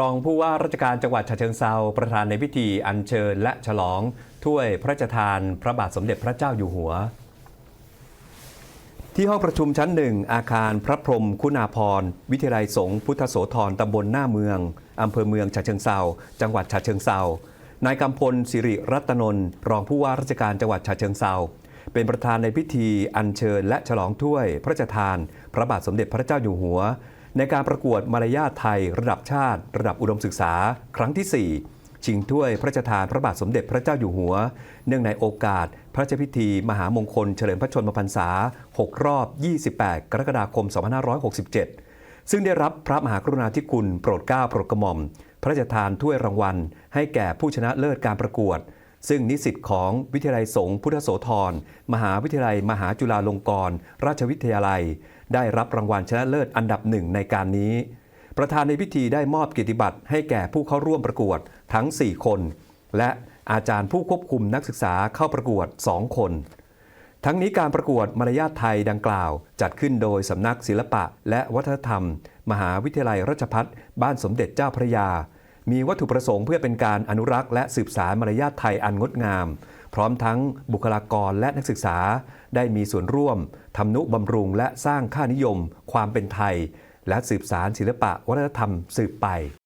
รองผู้ว่าราชการจังหวัดฉะเชิงเซาประธานในพิธีอัญเชิญและฉลองถ้วยพระราชทาน พระบาทสมเด็จพระเจ้าอยู่หัว ที่ห้องประชุมชั้นหนึ่งอาคารพระพรมคุณาภรวิทยาลัยสงฆ์พุทธโสธรตำบลหน้าเมืองอำเภอเมืองฉะเชิงเซาจังหวัดฉะเชิงเซานายกำพลสิริรัตนนท์รองผู้ว่าราชการจังหวัดฉะเชิงเซาเป็นประธานในพิธีอัญเชิญและฉลองถ้วยพระราชทาน พระบาทสมเด็จพระเจ้าอยู่หัว ในการประกวดมารยาทไทย ระดับชาติ ระดับอุดมศึกษา ครั้งที่ 4 ชิงถ้วยพระราชทานพระบาทสมเด็จพระเจ้าอยู่หัว เนื่องในโอกาส พระราชพิธี มหามงคล เฉลิมพระชนมพรรษา 6 รอบ 28 กรกฎาคม 2567 ซึ่งได้รับพระมหากรุณาธิคุณโปรดเกล้าโปรดกระหม่อม พระราชทานถ้วยรางวัล ให้แก่ผู้ชนะเลิศการประกวด ซึ่งนิสิตของวิทยาลัยสงฆ์พุทธโสธร มหาวิทยาลัย มหาจุฬาลงกรณราชวิทยาลัย ได้รับรางวัลชนะเลิศอันดับหนึ่งในการนี้ ประธานในพิธีได้มอบกียรติบัตรให้แก่ผู้เข้าร่วมประกวดทั้ง 4 คน และอาจารย์ผู้ควบคุมนักศึกษาเข้าประกวด 2 คน ทั้งนี้การประกวดมารยาทไทยดังกล่าว จัดขึ้นโดยสำนักศิลปะและวัฒนธรรม มหาวิทยาลัยราชภัฏบ้านสมเด็จเจ้าพระยา มีวัตถุประสงค์เพื่อเป็นการอนุรักษ์และสืบสารมารยาทไทยอันงดงาม พร้อมทั้งบุคลากรและนักศึกษา ได้มีส่วนร่วมทำนุบำรุงและสร้างค่านิยม ความเป็นไทย และสืบสารศิลปะวัฒนธรรมสืบไป